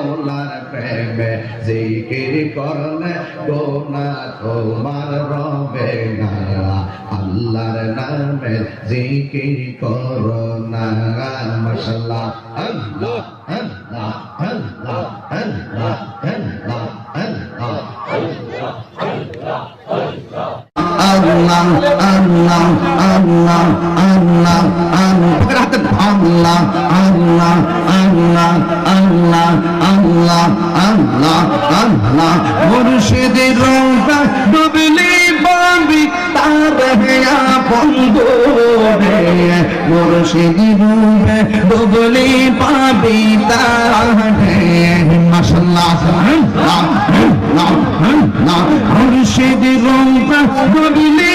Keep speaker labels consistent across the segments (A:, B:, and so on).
A: মাওলার প্রেমে জিকির করলে গোনা তোমার রবে না আল্লাহর নামে জিকির করো না মাশাআল্লাহ। আল্লাহ আল্লাহ আল্লাহ আল্লাহ আল্লাহ আল্লাহ। আল্লাহ আল্লাহ আল্লাহ আল্লাহ। আল্লাহ আল্লাহ আল্লাহ। বন্ধু মুর্শিদি রূপে ডুবলি পাবি না মুর্শিদি রূপে ডুবলি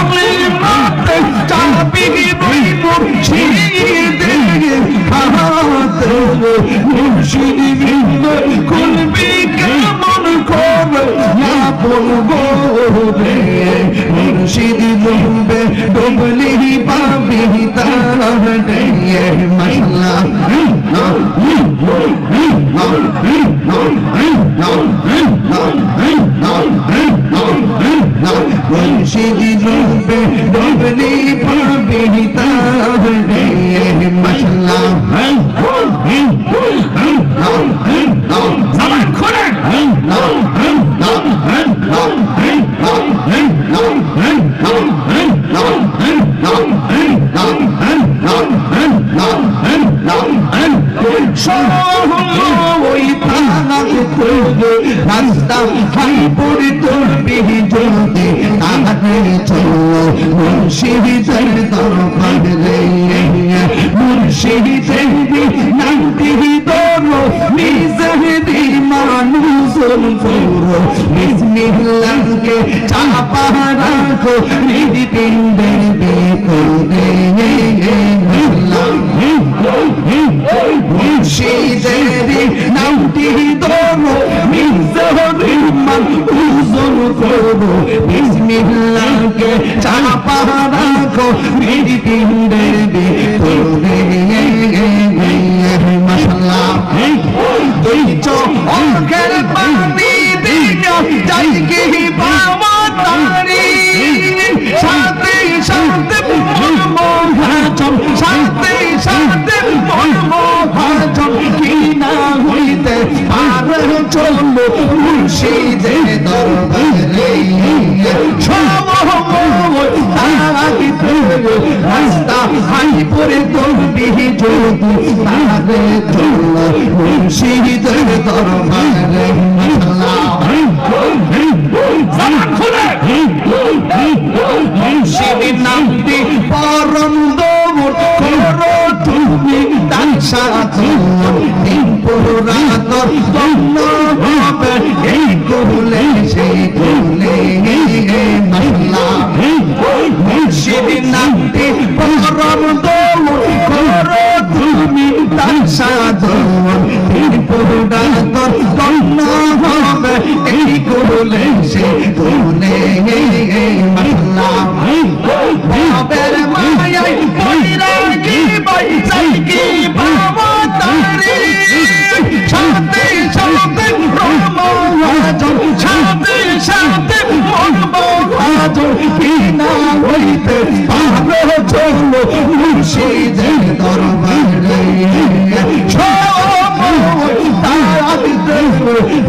A: খুশির ডুবে ডুবলি পাবি মশলা খুশির ডুবে ডুবলি পাবি মশলা রাস্তাম খাই পড়ে তোর বিহি জলতে তাহাকে চলো মুর্শিদের দরবার রে মুর্শিদের নাম দিহি তোর মানুষের পুরো বিসমিল্লাহকে চাপা রাখো হৃদপিণ্ডের বেকুলে মুর্শিদের নামটি দুই চোখের পানি দিয়া যাই কি পাওয়া তারি সাথে সাথে মহাজন সাথে সাথে মহাজন কি না হইতে পার চলো মুর্শিদের দরবারে। সব রাস্তা হাই পরে করবি যদি তারে চলো মুর্শিদের দরবারে মুর্শিদের নামটি পরম করো তুমি দিন হবে এই কুলে সেই কুলে মুর্শিদের নামটি পরম দৌড় করো তুমি তার সাধন। পুরা তোর দন্ন হবে, এই করলে সে ভুলে মাল্লা হবে দরবারে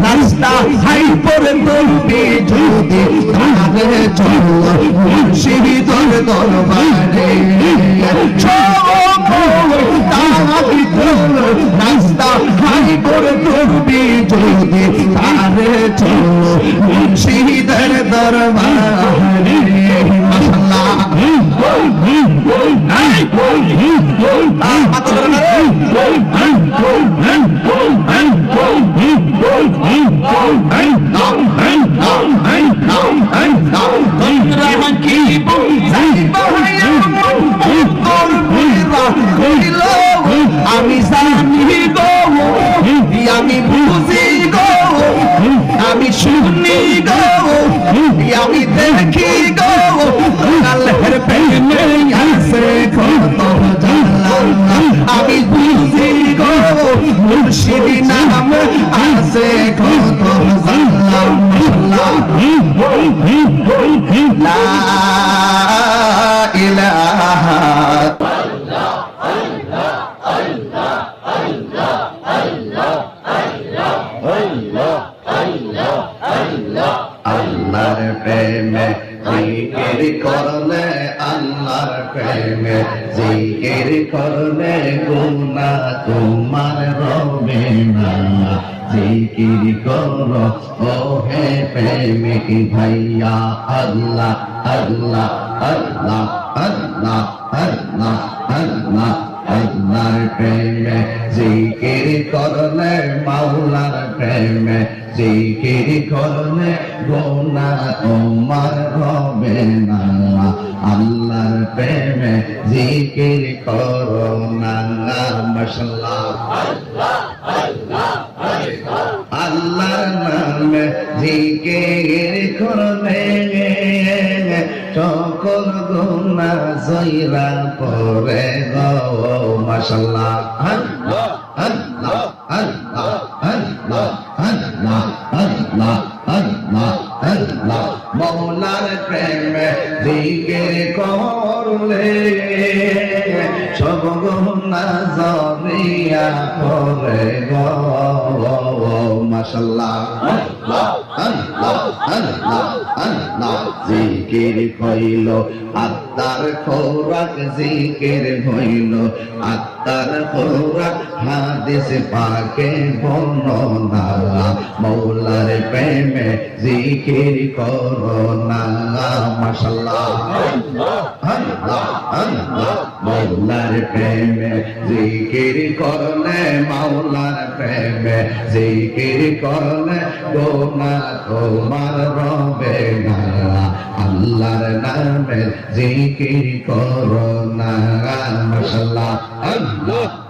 A: রাস্তা হাই পরে তুলবি যদি তারে চলো মুর্শিদর দরবারে রাস্তা হাই করে তুলবি যদি তারে চলো মুর্শিদের দরবারে মাশাআল্লাহ মাথা ধরে না রে। তোমরা কি বুঝাইবা তোর বুড়া আমি বুঝি গো মুর্শিদ করলে গুণা তোমার রবে না। জিকির করো ও হে প্রেমিক ভাইয়া, আল্লাহ আল্লাহ আল্লাহ আল্লাহ আল্লাহ আল্লাহ আল্লাহর প্রেমে, জিকির করলে মাওলার প্রেমে, জিকির করলে গোনা তোমার হবে না। আল্লাহর প্রেমে জিকির করো না মশলা আল্লাহর নামে জিকির করলে সকল গুণা জয়রা পরে গো মাশাল্লাহ। আল্লাহ আল্লাহ আল্লাহ আল্লাহ আল্লাহ আল্লাহ আল্লাহ আল্লাহ মৌলার প্রেমে জিকির করলে সব গুণা জরিয়া পরে গো। জিকির হইল আত্মার খোরাক জিকির হইল আত্মার খোরাক হাদিস পাকে বর্ণনা মৌলার প্রেমে জিকির করো না। মাশাল্লাহ। আল্লাহ আল্লাহ মৌলার প্রেমে জিকির করলে মাওলার প্রেমে জিকির করলে গোনা তোমার রবে না। আল্লাহর নামে জিকির করো না। মাশাল্লাহ। আল্লাহ